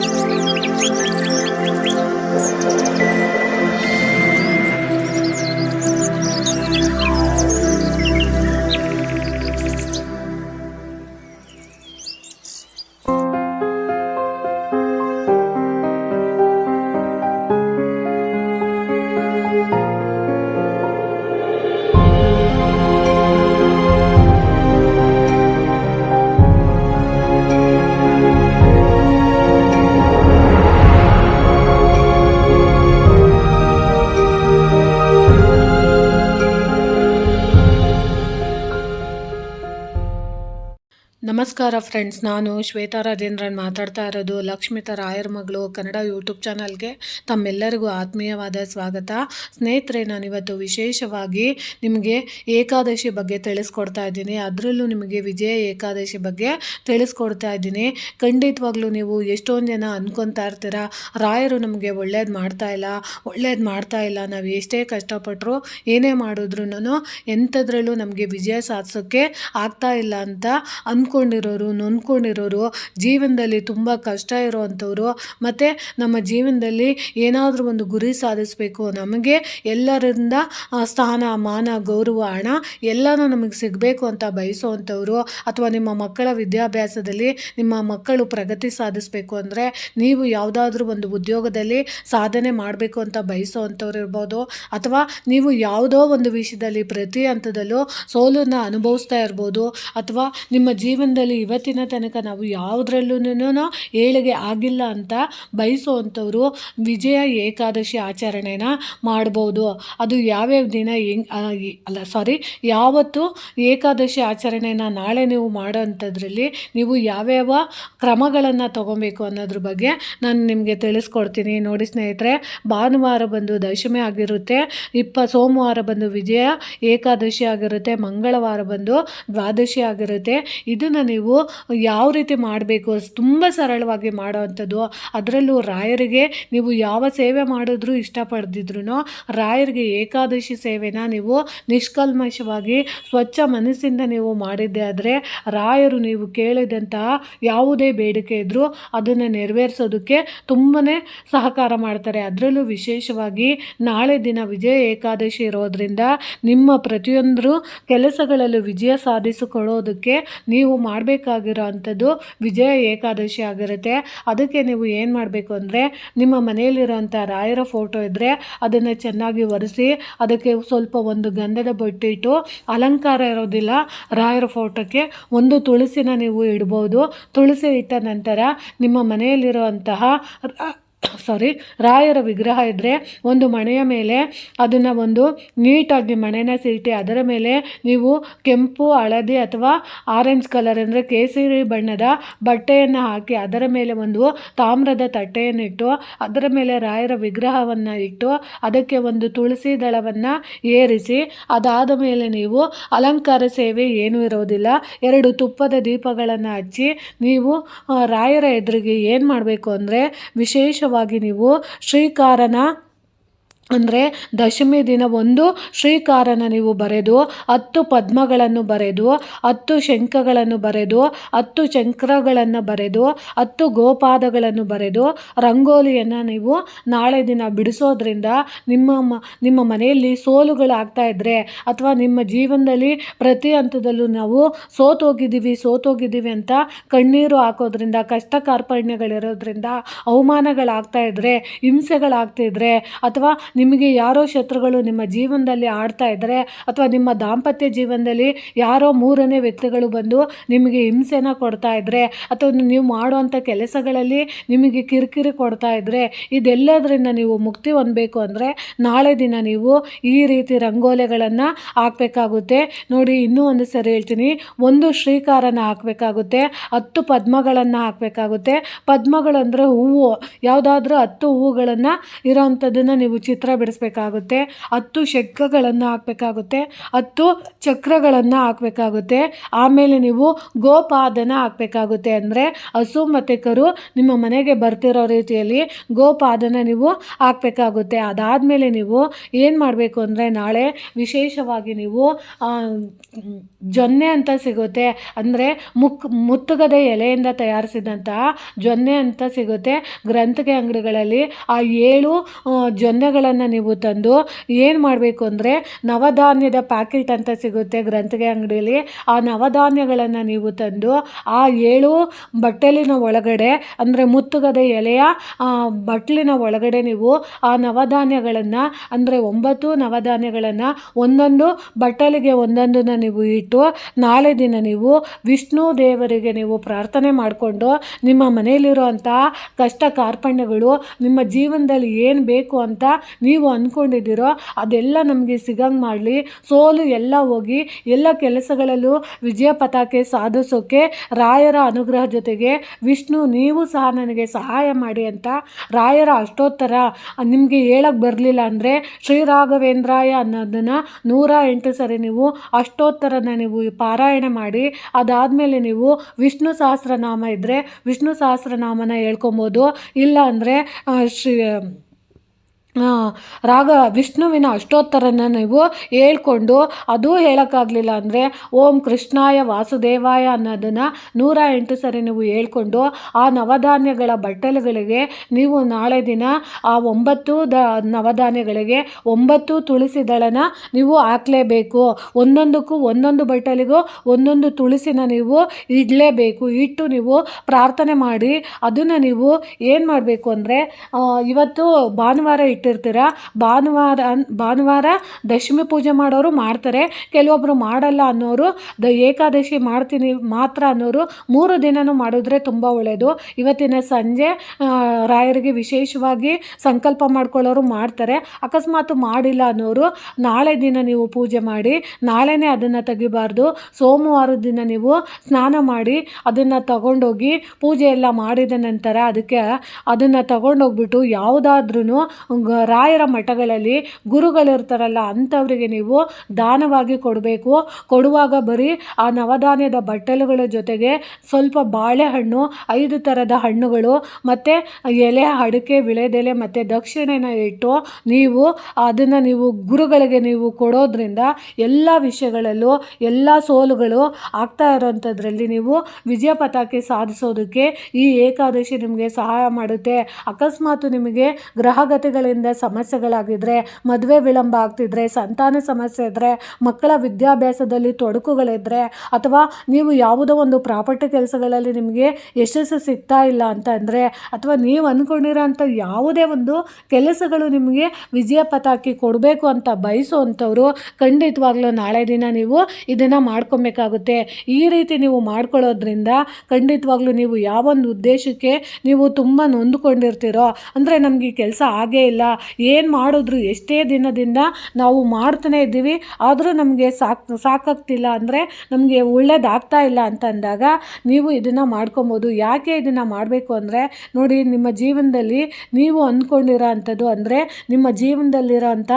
Thank you. ನಮಸ್ಕಾರ friends, ನಾನು ಶ್ವೇತಾ ರಾಜೇಂದ್ರನ್ ಮಾತಾಡ್ತಾ ಇರೋದು ಲಕ್ಷ್ಮಿತ ರಾಯರ್ ಮಗಳು ಕನ್ನಡ ಯೂಟ್ಯೂಬ್ ಚಾನಲ್ಗೆ. ತಮ್ಮೆಲ್ಲರಿಗೂ ಆತ್ಮೀಯವಾದ ಸ್ವಾಗತ. ಸ್ನೇಹಿತರೆ ನಾನು ಇವತ್ತು ವಿಶೇಷವಾಗಿ ನಿಮಗೆ ಏಕಾದಶಿ ಬಗ್ಗೆ ತಿಳಿಸ್ಕೊಡ್ತಾ ಇದ್ದೀನಿ. ಅದರಲ್ಲೂ ನಿಮಗೆ ವಿಜಯ ಏಕಾದಶಿ ಬಗ್ಗೆ ತಿಳಿಸ್ಕೊಡ್ತಾ ಇದ್ದೀನಿ. ಖಂಡಿತವಾಗ್ಲೂ ನೀವು ಎಷ್ಟೊಂದು ಜನ ಅನ್ಕೊತಾ ಇರ್ತೀರ, ರಾಯರು ನಮಗೆ ಒಳ್ಳೇದು ಮಾಡ್ತಾ ಇಲ್ಲ, ಒಳ್ಳೇದು ಮಾಡ್ತಾ ಇಲ್ಲ, ನಾವು ಎಷ್ಟೇ ಕಷ್ಟಪಟ್ಟರು ಏನೇ ಮಾಡಿದ್ರು ಎಂಥದ್ರಲ್ಲೂ ನಮಗೆ ವಿಜಯ ಸಾಧಿಸೋಕ್ಕೆ ಆಗ್ತಾ ಇಲ್ಲ ಅಂತ ಅಂದ್ಕೊಂಡಿರೋರು ನೊಂದ್ಕೊಂಡಿರೋರು, ಜೀವನದಲ್ಲಿ ತುಂಬ ಕಷ್ಟ ಇರೋವಂಥವ್ರು, ಮತ್ತು ನಮ್ಮ ಜೀವನದಲ್ಲಿ ಏನಾದರೂ ಒಂದು ಗುರಿ ಸಾಧಿಸಬೇಕು. ನಮಗೆ ಎಲ್ಲರಿಂದ ಸ್ಥಾನ, ಮಾನ, ಗೌರವ, ಹಣ ಎಲ್ಲನೂ ನಮಗೆ ಸಿಗಬೇಕು ಅಂತ ಬಯಸುವಂಥವ್ರು, ಅಥವಾ ನಿಮ್ಮ ಮಕ್ಕಳ ವಿದ್ಯಾಭ್ಯಾಸದಲ್ಲಿ ನಿಮ್ಮ ಮಕ್ಕಳು ಪ್ರಗತಿ ಸಾಧಿಸಬೇಕು ಅಂದರೆ ನೀವು ಯಾವುದಾದ್ರೂ ಒಂದು ಉದ್ಯೋಗದಲ್ಲಿ ಸಾಧನೆ ಮಾಡಬೇಕು ಅಂತ ಬಯಸುವಂಥವ್ರು ಇರ್ಬೋದು, ಅಥವಾ ನೀವು ಯಾವುದೋ ಒಂದು ವಿಷಯದಲ್ಲಿ ಪ್ರತಿ ಹಂತದಲ್ಲೂ ಸೋಲನ್ನು ಅನುಭವಿಸ್ತಾ ಇರ್ಬೋದು, ಅಥವಾ ನಿಮ್ಮ ಜೀವನದಲ್ಲಿ ಇವತ್ತಿನ ತನಕ ನಾವು ಯಾವುದ್ರಲ್ಲೂ ಏಳಿಗೆ ಆಗಿಲ್ಲ ಅಂತ ಬಯಸುವಂಥವ್ರು ವಿಜಯ ಏಕಾದಶಿ ಆಚರಣೆನ ಮಾಡ್ಬೋದು. ಅದು ಯಾವ್ಯಾವ ದಿನ ಹೆಂಗ್ ಅಲ್ಲ ಸಾರಿ ಯಾವತ್ತು ಏಕಾದಶಿ ಆಚರಣೆನ ನಾಳೆ ನೀವು ಮಾಡೋಂಥದ್ರಲ್ಲಿ ನೀವು ಯಾವ್ಯಾವ ಕ್ರಮಗಳನ್ನು ತೊಗೊಬೇಕು ಅನ್ನೋದ್ರ ಬಗ್ಗೆ ನಾನು ನಿಮಗೆ ತಿಳಿಸ್ಕೊಡ್ತೀನಿ. ನೋಡಿ ಸ್ನೇಹಿತರೆ, ಭಾನುವಾರ ಬಂದು ದಶಮಿ ಆಗಿರುತ್ತೆ, ಇಪ್ಪ, ಸೋಮವಾರ ಬಂದು ವಿಜಯ ಏಕಾದಶಿ ಆಗಿರುತ್ತೆ, ಮಂಗಳವಾರ ಬಂದು ದ್ವಾದಶಿ ಆಗಿರುತ್ತೆ. ಇದನ್ನು ನೀವು ಯಾವ ರೀತಿ ಮಾಡಬೇಕು ತುಂಬ ಸರಳವಾಗಿ ಮಾಡೋವಂಥದ್ದು ಅದರಲ್ಲೂ ರಾಯರಿಗೆ ನೀವು ಯಾವ ಸೇವೆ ಮಾಡಿದ್ರೂ ಇಷ್ಟಪಡ್ದಿದ್ರು ರಾಯರಿಗೆ ಏಕಾದಶಿ ಸೇವೆನ ನೀವು ನಿಷ್ಕಲ್ಮಶವಾಗಿ ಸ್ವಚ್ಛ ಮನಸ್ಸಿಂದ ನೀವು ಮಾಡಿದ್ದೆ ಆದರೆ ರಾಯರು ನೀವು ಕೇಳಿದಂತಹ ಯಾವುದೇ ಬೇಡಿಕೆ ಇದ್ದರೂ ಅದನ್ನು ನೆರವೇರಿಸೋದಕ್ಕೆ ತುಂಬಾ ಸಹಕಾರ ಮಾಡ್ತಾರೆ. ಅದರಲ್ಲೂ ವಿಶೇಷವಾಗಿ ನಾಳೆ ದಿನ ವಿಜಯ ಏಕಾದಶಿ ಇರೋದ್ರಿಂದ ನಿಮ್ಮ ಪ್ರತಿಯೊಂದರೂ ಕೆಲಸಗಳಲ್ಲೂ ವಿಜಯ ಸಾಧಿಸಿಕೊಳ್ಳೋದಕ್ಕೆ ನೀವು ಮಾಡಬೇಕಾಗಿರೋ ಅಂಥದ್ದು ವಿಜಯ ಏಕಾದಶಿ ಆಗಿರುತ್ತೆ. ಅದಕ್ಕೆ ನೀವು ಏನು ಮಾಡಬೇಕು ಅಂದರೆ ನಿಮ್ಮ ಮನೆಯಲ್ಲಿರೋಂಥ ರಾಯರ ಫೋಟೋ ಇದ್ದರೆ ಅದನ್ನು ಚೆನ್ನಾಗಿ ಒರೆಸಿ, ಅದಕ್ಕೆ ಸ್ವಲ್ಪ ಒಂದು ಗಂಧದ ಬೊಟ್ಟಿಟ್ಟು ಅಲಂಕಾರ ಇರೋದಿಲ್ಲ ರಾಯರ ಫೋಟೋಕ್ಕೆ ಒಂದು ತುಳಸಿನ ನೀವು ಇಡ್ಬೋದು. ತುಳಸಿ ಇಟ್ಟ ನಂತರ ನಿಮ್ಮ ಮನೆಯಲ್ಲಿರುವಂತಹ ಸಾರಿ ರಾಯರ ವಿಗ್ರಹ ಇದ್ದರೆ ಒಂದು ಮಣೆಯ ಮೇಲೆ ಅದನ್ನು ಒಂದು ನೀಟಾಗಿ ಮಣೆನ ಸೀಟಿ ಅದರ ಮೇಲೆ ನೀವು ಕೆಂಪು, ಹಳದಿ ಅಥವಾ ಆರೆಂಜ್ ಕಲರ್ ಅಂದರೆ ಕೇಸರಿ ಬಣ್ಣದ ಬಟ್ಟೆಯನ್ನು ಹಾಕಿ ಅದರ ಮೇಲೆ ಒಂದು ತಾಮ್ರದ ತಟ್ಟೆಯನ್ನು ಇಟ್ಟು ಅದರ ಮೇಲೆ ರಾಯರ ವಿಗ್ರಹವನ್ನು ಇಟ್ಟು ಅದಕ್ಕೆ ಒಂದು ತುಳಸಿ ದಳವನ್ನು ಏರಿಸಿ ಅದಾದ ಮೇಲೆ ನೀವು ಅಲಂಕಾರ ಸೇವೆ ಏನೂ ಇರೋದಿಲ್ಲ. ಎರಡು ತುಪ್ಪದ ದೀಪಗಳನ್ನು ಹಚ್ಚಿ ನೀವು ರಾಯರ ಎದುರಿಗೆ ಏನು ಮಾಡಬೇಕು ಅಂದರೆ ವಿಶೇಷವಾಗಿ ನೀವು ಶ್ರೀಕಾರನ ಅಂದರೆ ದಶಮಿ ದಿನ ಒಂದು ಶ್ರೀಕಾರನ ನೀವು ಬರೆದು, ಹತ್ತು ಪದ್ಮಗಳನ್ನು ಬರೆದು, ಹತ್ತು ಶಂಖಗಳನ್ನು ಬರೆದು, ಹತ್ತು ಚಕ್ರಗಳನ್ನು ಬರೆದು, ಹತ್ತು ಗೋಪಾದಗಳನ್ನು ಬರೆದು ರಂಗೋಲಿಯನ್ನು ನೀವು ನಾಳೆ ದಿನ ಬಿಡಿಸೋದ್ರಿಂದ ನಿಮ್ಮ ಮ, ನಿಮ್ಮ ಮನೆಯಲ್ಲಿ ಸೋಲುಗಳಾಗ್ತಾ ಇದ್ದರೆ ಅಥವಾ ನಿಮ್ಮ ಜೀವನದಲ್ಲಿ ಪ್ರತಿ ಹಂತದಲ್ಲೂ ನಾವು ಸೋತೋಗಿದ್ದೀವಿ ಸೋತೋಗಿದ್ದೀವಿ ಅಂತ ಕಣ್ಣೀರು ಹಾಕೋದ್ರಿಂದ, ಕಷ್ಟ ಕಾರ್ಪಣ್ಯಗಳಿರೋದ್ರಿಂದ ಅವಮಾನಗಳಾಗ್ತಾ ಇದ್ದರೆ ಹಿಂಸೆಗಳಾಗ್ತಿದ್ರೆ ಅಥವಾ ನಿಮಗೆ ಯಾರೋ ಶತ್ರುಗಳು ನಿಮ್ಮ ಜೀವನದಲ್ಲಿ ಆಡ್ತಾ ಇದ್ದರೆ ಅಥವಾ ನಿಮ್ಮ ದಾಂಪತ್ಯ ಜೀವನದಲ್ಲಿ ಯಾರೋ ಮೂರನೇ ವ್ಯಕ್ತಿಗಳು ಬಂದು ನಿಮಗೆ ಹಿಂಸೆನ ಕೊಡ್ತಾ ಇದ್ದರೆ ಅಥವಾ ನೀವು ಮಾಡುವಂಥ ಕೆಲಸಗಳಲ್ಲಿ ನಿಮಗೆ ಕಿರಿಕಿರಿ ಕೊಡ್ತಾ ಇದ್ದರೆ ಇದೆಲ್ಲದರಿಂದ ನೀವು ಮುಕ್ತಿ ಹೊಂದಬೇಕು ಅಂದರೆ ನಾಳೆ ದಿನ ನೀವು ಈ ರೀತಿ ರಂಗೋಲೆಗಳನ್ನು ಹಾಕಬೇಕಾಗುತ್ತೆ. ನೋಡಿ, ಇನ್ನೂ ಒಂದು ಸರಿ ಹೇಳ್ತೀನಿ. ಒಂದು ಶ್ರೀಕಾರನ ಹಾಕಬೇಕಾಗುತ್ತೆ, ಹತ್ತು ಪದ್ಮಗಳನ್ನು ಹಾಕಬೇಕಾಗುತ್ತೆ. ಪದ್ಮಗಳಂದರೆ ಹೂವು. ಯಾವುದಾದ್ರೂ ಹತ್ತು ಹೂವುಗಳನ್ನು ಇರೋವಂಥದ್ದನ್ನು ನೀವು ಚಿತ್ರ ಮಂತ್ರ ಬಿಡಿಸ್ಬೇಕಾಗುತ್ತೆ ಹತ್ತು ಶಂಖಗಳನ್ನು ಹಾಕಬೇಕಾಗುತ್ತೆ ಹತ್ತು ಚಕ್ರಗಳನ್ನು ಹಾಕಬೇಕಾಗುತ್ತೆ. ಆಮೇಲೆ ನೀವು ಗೋಪಾದನ ಹಾಕಬೇಕಾಗುತ್ತೆ ಅಂದರೆ ಹಸು ಮತ್ತು ಕರು ನಿಮ್ಮ ಮನೆಗೆ ಬರ್ತಿರೋ ರೀತಿಯಲ್ಲಿ ಗೋಪಾದನ ನೀವು ಹಾಕಬೇಕಾಗುತ್ತೆ. ಅದಾದಮೇಲೆ ನೀವು ಏನು ಮಾಡಬೇಕು ಅಂದರೆ ನಾಳೆ ವಿಶೇಷವಾಗಿ ನೀವು ಜೊನ್ನೆ ಅಂತ ಸಿಗುತ್ತೆ. ಅಂದರೆ ಮುಕ್ ಮುತ್ತುಗದೆ ಎಲೆಯಿಂದ ತಯಾರಿಸಿದಂತಹ ಜೊನ್ನೆ ಅಂತ ಸಿಗುತ್ತೆ. ಗ್ರಂಥಿಗೆ ಅಂಗಡಿಗಳಲ್ಲಿ ಆ ಏಳು ಆ, ಜೊನ್ನೆಗಳನ್ನು ನೀವು ತಂದು ಏನು ಮಾಡಬೇಕು ಅಂದರೆ ನವಧಾನ್ಯದ ಪ್ಯಾಕೆಟ್ ಅಂತ ಸಿಗುತ್ತೆ ಗ್ರಂಥಿಗೆ ಅಂಗಡಿಯಲ್ಲಿ ಆ ನವಧಾನ್ಯಗಳನ್ನು ನೀವು ತಂದು ಆ ಏಳು ಬಟ್ಟಲಿನ ಒಳಗಡೆ ಅಂದರೆ ಮುತ್ತುಗದ ಎಲೆಯ ಆ, ಬಟ್ಲಿನ ಒಳಗಡೆ ನೀವು ಆ ನವಧಾನ್ಯಗಳನ್ನು ಅಂದರೆ ಒಂಬತ್ತು ನವಧಾನ್ಯಗಳನ್ನು ಒಂದೊಂದು ಬಟ್ಟಲಿಗೆ ಒಂದೊಂದನ್ನು ನೀವು ಇಟ್ಟು ನಾಳೆ ದಿನ ನೀವು ವಿಷ್ಣು ದೇವರಿಗೆ ನೀವು ಪ್ರಾರ್ಥನೆ ಮಾಡಿಕೊಂಡು ನಿಮ್ಮ ಮನೆಯಲ್ಲಿರುವಂತಹ ಕಷ್ಟ ಕಾರ್ಪಣ್ಯಗಳು ನಿಮ್ಮ ಜೀವನದಲ್ಲಿ ಏನು ಬೇಕು ಅಂತ ನೀವು ಅಂದ್ಕೊಂಡಿದ್ದೀರೋ ಅದೆಲ್ಲ ನಮಗೆ ಸಿಗಂಗೆ ಮಾಡಲಿ. ಸೋಲು ಎಲ್ಲ ಹೋಗಿ ಎಲ್ಲ ಕೆಲಸಗಳಲ್ಲೂ ವಿಜಯ ಪತಾಕೆ ಸಾಧಿಸೋಕ್ಕೆ ರಾಯರ ಅನುಗ್ರಹ ಜೊತೆಗೆ ವಿಷ್ಣು ನೀವು ಸಹ ನನಗೆ ಸಹಾಯ ಮಾಡಿ ಅಂತ ರಾಯರ ಅಷ್ಟೋತ್ತರ ನಿಮಗೆ ಹೇಳಕ್ಕೆ ಬರಲಿಲ್ಲ ಅಂದರೆ ಶ್ರೀರಾಘವೇಂದ್ರಾಯ ಅನ್ನೋದನ್ನು ನೂರ ಎಂಟು ಸರಿ ನೀವು ಅಷ್ಟೋತ್ತರನ ನೀವು ಪಾರಾಯಣ ಮಾಡಿ. ಅದಾದಮೇಲೆ ನೀವು ವಿಷ್ಣು ಸಹಸ್ರನಾಮ ಇದ್ದರೆ ವಿಷ್ಣು ಸಹಸ್ರನಾಮನ ಹೇಳ್ಕೊಬೋದು. ಇಲ್ಲ ಅಂದರೆ ಶ್ರೀ ರಾಗ ವಿಷ್ಣುವಿನ ಅಷ್ಟೋತ್ತರನ ನೀವು ಹೇಳ್ಕೊಂಡು ಅದೂ ಹೇಳೋಕ್ಕಾಗಲಿಲ್ಲ ಅಂದರೆ ಓಂ ಕೃಷ್ಣಾಯ ವಾಸುದೇವಾಯ ಅನ್ನೋದನ್ನು ನೂರ ಎಂಟು ಸರಿ ನೀವು ಹೇಳ್ಕೊಂಡು ಆ ನವಧಾನ್ಯಗಳ ಬಟ್ಟಲುಗಳಿಗೆ ನೀವು ನಾಳೆ ದಿನ ಆ ಒಂಬತ್ತು ದ ನವಧಾನ್ಯಗಳಿಗೆ ಒಂಬತ್ತು ತುಳಸಿ ದಳನ ನೀವು ಹಾಕಲೇಬೇಕು. ಒಂದೊಂದಕ್ಕೂ ಒಂದೊಂದು ಬಟ್ಟಲಿಗೂ ಒಂದೊಂದು ತುಳಸಿನ ನೀವು ಇಡಲೇಬೇಕು. ಇಟ್ಟು ನೀವು ಪ್ರಾರ್ಥನೆ ಮಾಡಿ ಅದನ್ನು ನೀವು ಏನು ಮಾಡಬೇಕು ಅಂದರೆ ಇವತ್ತು ಭಾನುವಾರ ಇಟ್ಟಿರ್ತೀರ? ಭಾನುವಾರ ಭಾನುವಾರ ದಶಮಿ ಪೂಜೆ ಮಾಡೋರು ಮಾಡ್ತಾರೆ. ಕೆಲವೊಬ್ಬರು ಮಾಡಲ್ಲ ಅನ್ನೋರು, ದ ಏಕಾದಶಿ ಮಾಡ್ತೀನಿ ಮಾತ್ರ ಅನ್ನೋರು ಮೂರು ದಿನನೂ ಮಾಡಿದ್ರೆ ತುಂಬ ಒಳ್ಳೆಯದು ಇವತ್ತಿನ ಸಂಜೆ ರಾಯರಿಗೆ ವಿಶೇಷವಾಗಿ ಸಂಕಲ್ಪ ಮಾಡ್ಕೊಳ್ಳೋರು ಮಾಡ್ತಾರೆ. ಅಕಸ್ಮಾತ್ ಮಾಡಿಲ್ಲ ಅನ್ನೋರು ನಾಳೆ ದಿನ ನೀವು ಪೂಜೆ ಮಾಡಿ, ನಾಳೆನೇ ಅದನ್ನು ತೆಗಿಬಾರ್ದು. ಸೋಮವಾರದ ದಿನ ನೀವು ಸ್ನಾನ ಮಾಡಿ, ಅದನ್ನು ತಗೊಂಡೋಗಿ ಪೂಜೆ ಎಲ್ಲ ಮಾಡಿದ ನಂತರ ಅದಕ್ಕೆ ಅದನ್ನು ತಗೊಂಡೋಗ್ಬಿಟ್ಟು ಯಾವುದಾದ್ರೂ ರಾಯರ ಮಠಗಳಲ್ಲಿ ಗುರುಗಳಿರ್ತಾರಲ್ಲ, ಅಂಥವರಿಗೆ ನೀವು ದಾನವಾಗಿ ಕೊಡಬೇಕು. ಕೊಡುವಾಗ ಬರೀ ಆ ನವಧಾನ್ಯದ ಬಟ್ಟಲುಗಳ ಜೊತೆಗೆ ಸ್ವಲ್ಪ ಬಾಳೆಹಣ್ಣು, ಐದು ಥರದ ಹಣ್ಣುಗಳು, ಮತ್ತು ಎಲೆ, ಅಡಿಕೆ, ವಿಳೆದೆಲೆ, ಮತ್ತು ದಕ್ಷಿಣೆನ ಇಟ್ಟು ನೀವು ಅದನ್ನು ನೀವು ಗುರುಗಳಿಗೆ ನೀವು ಕೊಡೋದ್ರಿಂದ ಎಲ್ಲ ವಿಷಯಗಳಲ್ಲೂ, ಎಲ್ಲ ಸೋಲುಗಳು ಆಗ್ತಾ ಇರೋಂಥದ್ರಲ್ಲಿ ನೀವು ವಿಜಯ ಪತಾಕೆ ಸಾಧಿಸೋದಕ್ಕೆ ಈ ಏಕಾದಶಿ ನಿಮಗೆ ಸಹಾಯ ಮಾಡುತ್ತೆ. ಅಕಸ್ಮಾತ್ ನಿಮಗೆ ಗ್ರಹಗತಿಗಳಿಂದ ಸಮಸ್ಯೆಗಳಾಗಿದ್ದರೆ ಮದುವೆ ವಿಳಂಬ ಆಗ್ತಿದ್ರೆ, ಸಂತಾನ ಸಮಸ್ಯೆ ಇದ್ದರೆ ಮಕ್ಕಳ ವಿದ್ಯಾಭ್ಯಾಸದಲ್ಲಿ ತೊಡಕುಗಳಿದ್ದರೆ ಅಥವಾ ನೀವು ಯಾವುದೋ ಒಂದು ಪ್ರಾಪರ್ಟಿ ಕೆಲಸಗಳಲ್ಲಿ ನಿಮಗೆ ಯಶಸ್ಸು ಸಿಗ್ತಾ ಇಲ್ಲ ಅಂತ ಅಂದರೆ, ಅಥವಾ ನೀವು ಅಂದ್ಕೊಂಡಿರೋ ಅಂಥ ಯಾವುದೇ ಒಂದು ಕೆಲಸಗಳು ನಿಮಗೆ ವಿಜಯ ಪತಾಕಿ ಕೊಡಬೇಕು ಅಂತ ಬಯಸುವಂಥವ್ರು, ಖಂಡಿತವಾಗ್ಲೂ ನಾಳೆ ದಿನ ನೀವು ಇದನ್ನು ಮಾಡ್ಕೊಬೇಕಾಗುತ್ತೆ. ಈ ರೀತಿ ನೀವು ಮಾಡ್ಕೊಳ್ಳೋದ್ರಿಂದ ಖಂಡಿತವಾಗ್ಲೂ ನೀವು ಯಾವೊಂದು ಉದ್ದೇಶಕ್ಕೆ ನೀವು ತುಂಬ ನೊಂದ್ಕೊಂಡಿರ್ತೀರೋ, ಅಂದರೆ ನಮಗೆ ಕೆಲಸ ಆಗೇ ಇಲ್ಲ ಏನು ಮಾಡಿದ್ರು ಎಷ್ಟೇ ದಿನದಿಂದ ನಾವು ಮಾಡ್ತಾನೆ ಇದ್ದೀವಿ, ಆದರೂ ನಮಗೆ ಸಾಕು, ಸಾಕಾಗ್ತಿಲ್ಲ ಅಂದರೆ ನಮಗೆ ಒಳ್ಳೇದಾಗ್ತಾ ಇಲ್ಲ ಅಂತ ಅಂದಾಗ ನೀವು ಇದನ್ನು ಮಾಡ್ಕೊಬೋದು. ಯಾಕೆ ಇದನ್ನು ಮಾಡಬೇಕು ಅಂದರೆ, ನೋಡಿ ನಿಮ್ಮ ಜೀವನದಲ್ಲಿ ನೀವು ಅಂದ್ಕೊಂಡಿರೋ ಅಂಥದ್ದು ಅಂದರೆ ನಿಮ್ಮ ಜೀವನದಲ್ಲಿರೋ ಅಂಥ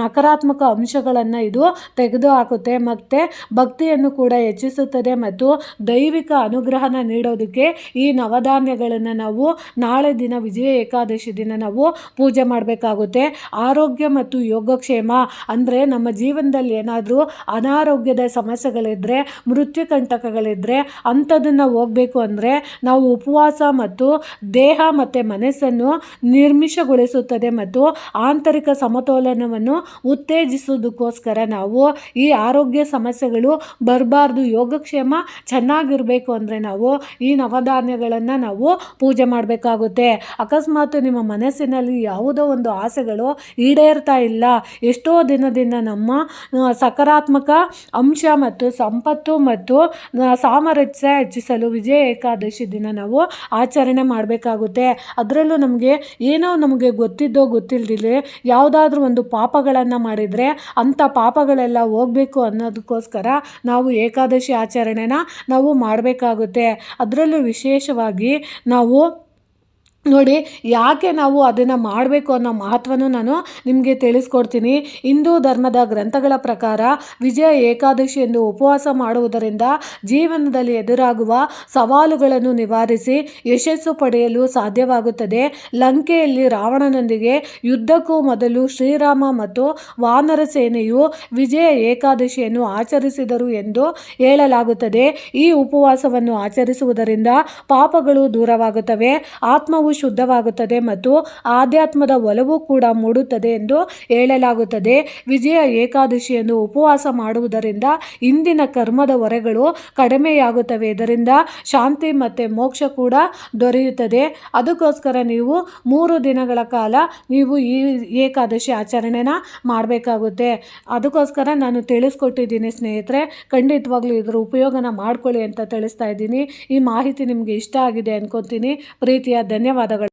ನಕಾರಾತ್ಮಕ ಅಂಶಗಳನ್ನು ಇದು ತೆಗೆದು ಹಾಕುತ್ತೆ ಮತ್ತು ಭಕ್ತಿಯನ್ನು ಕೂಡ ಹೆಚ್ಚಿಸುತ್ತದೆ ಮತ್ತು ದೈವಿಕ ಅನುಗ್ರಹನ ನೀಡೋದಕ್ಕೆ ಈ ನವಧಾನ್ಯಗಳನ್ನು ನಾವು ನಾಳೆ ದಿನ ವಿಜಯ ಏಕಾದಶಿ ದಿನ ನಾವು ಪೂಜೆ ಮಾಡಬೇಕಾಗುತ್ತೆ. ಆರೋಗ್ಯ ಮತ್ತು ಯೋಗಕ್ಷೇಮ ಅಂದರೆ ನಮ್ಮ ಜೀವನದಲ್ಲಿ ಏನಾದರೂ ಅನಾರೋಗ್ಯದ ಸಮಸ್ಯೆಗಳಿದ್ದರೆ ಮೃತ್ಯು ಕಂಟಕಗಳಿದ್ದರೆ ಅಂಥದನ್ನು ಹೋಗಬೇಕು ಅಂದರೆ ನಾವು ಉಪವಾಸ ಮತ್ತು ದೇಹ ಮತ್ತು ಮನಸ್ಸನ್ನು ನಿರ್ಮಿಷಗೊಳಿಸುತ್ತದೆ ಮತ್ತು ಆಂತರಿಕ ಸಮತೋಲನವನ್ನು ಉತ್ತೇಜಿಸೋದಕ್ಕೋಸ್ಕರ ನಾವು ಈ ಆರೋಗ್ಯ ಸಮಸ್ಯೆಗಳು ಬರಬಾರ್ದು. ಯೋಗಕ್ಷೇಮ ಚೆನ್ನಾಗಿರಬೇಕು ಅಂದರೆ ನಾವು ಈ ನವಧಾನ್ಯಗಳನ್ನು ನಾವು ಪೂಜೆ ಮಾಡಬೇಕಾಗುತ್ತೆ. ಅಕಸ್ಮಾತ್ ನಿಮ್ಮ ಮನಸ್ಸಿನಲ್ಲಿ ಯಾವುದೋ ಒಂದು ಆಸೆಗಳು ಈಡೇರ್ತಾ ಇಲ್ಲ. ಎಷ್ಟೋ ದಿನದಿಂದ ನಮ್ಮ ಸಕಾರಾತ್ಮಕ ಅಂಶ ಮತ್ತು ಸಂಪತ್ತು ಮತ್ತು ಸಾಮರಸ್ಯ ಹೆಚ್ಚಿಸಲು ವಿಜಯ ಏಕಾದಶಿ ದಿನ ನಾವು ಆಚರಣೆ ಮಾಡಬೇಕಾಗುತ್ತೆ. ಅದರಲ್ಲೂ ನಮಗೆ ಏನೋ ನಮಗೆ ಗೊತ್ತಿದ್ದೋ ಗೊತ್ತಿಲ್ಲದಿಲ್ಲ ಯಾವುದಾದ್ರೂ ಒಂದು ಪಾಪಗಳನ್ನು ಮಾಡಿದರೆ ಅಂಥ ಪಾಪಗಳೆಲ್ಲ ಹೋಗಬೇಕು ಅನ್ನೋದಕ್ಕೋಸ್ಕರ ನಾವು ಏಕಾದಶಿ ಆಚರಣೆನ ನಾವು ಮಾಡಬೇಕಾಗುತ್ತೆ. ಅದರಲ್ಲೂ ವಿಶೇಷವಾಗಿ ನಾವು ನೋಡಿ, ಯಾಕೆ ನಾವು ಅದನ್ನು ಮಾಡಬೇಕು ಅನ್ನೋ ಮಹತ್ವನೂ ನಾನು ನಿಮಗೆ ತಿಳಿಸ್ಕೊಡ್ತೀನಿ. ಹಿಂದೂ ಧರ್ಮದ ಗ್ರಂಥಗಳ ಪ್ರಕಾರ ವಿಜಯ ಏಕಾದಶಿ ಎಂದು ಉಪವಾಸ ಮಾಡುವುದರಿಂದ ಜೀವನದಲ್ಲಿ ಎದುರಾಗುವ ಸವಾಲುಗಳನ್ನು ನಿವಾರಿಸಿ ಯಶಸ್ಸು ಪಡೆಯಲು ಸಾಧ್ಯವಾಗುತ್ತದೆ. ಲಂಕೆಯಲ್ಲಿ ರಾವಣನೊಂದಿಗೆ ಯುದ್ಧಕ್ಕೂ ಮೊದಲು ಶ್ರೀರಾಮ ಮತ್ತು ವಾನರ ಸೇನೆಯು ವಿಜಯ ಏಕಾದಶಿಯನ್ನು ಆಚರಿಸಿದರು ಎಂದು ಹೇಳಲಾಗುತ್ತದೆ. ಈ ಉಪವಾಸವನ್ನು ಆಚರಿಸುವುದರಿಂದ ಪಾಪಗಳು ದೂರವಾಗುತ್ತವೆ. ಆತ್ಮವು ಶುದ್ಧವಾಗುತ್ತದೆ ಮತ್ತು ಆಧ್ಯಾತ್ಮದ ಒಲವು ಕೂಡ ಮೂಡುತ್ತದೆ ಎಂದು ಹೇಳಲಾಗುತ್ತದೆ. ವಿಜಯ ಏಕಾದಶಿಯನ್ನು ಉಪವಾಸ ಮಾಡುವುದರಿಂದ ಇಂದಿನ ಕರ್ಮದ ಹೊರೆಗಳು ಕಡಿಮೆಯಾಗುತ್ತವೆ. ಇದರಿಂದ ಶಾಂತಿ ಮತ್ತು ಮೋಕ್ಷ ಕೂಡ ದೊರೆಯುತ್ತದೆ. ಅದಕ್ಕೋಸ್ಕರ ನೀವು ಮೂರು ದಿನಗಳ ಕಾಲ ನೀವು ಈ ಏಕಾದಶಿ ಆಚರಣೆನ ಮಾಡಬೇಕಾಗುತ್ತೆ. ಅದಕ್ಕೋಸ್ಕರ ನಾನು ತಿಳಿಸ್ಕೊಟ್ಟಿದ್ದೀನಿ ಸ್ನೇಹಿತರೆ, ಖಂಡಿತವಾಗ್ಲೂ ಇದರ ಉಪಯೋಗನ ಮಾಡ್ಕೊಳ್ಳಿ ಅಂತ ತಿಳಿಸ್ತಾ ಇದ್ದೀನಿ. ಈ ಮಾಹಿತಿ ನಿಮಗೆ ಇಷ್ಟ ಆಗಿದೆ ಅನ್ಕೊತೀನಿ. ಪ್ರೀತಿಯ ಧನ್ಯವಾದಗಳು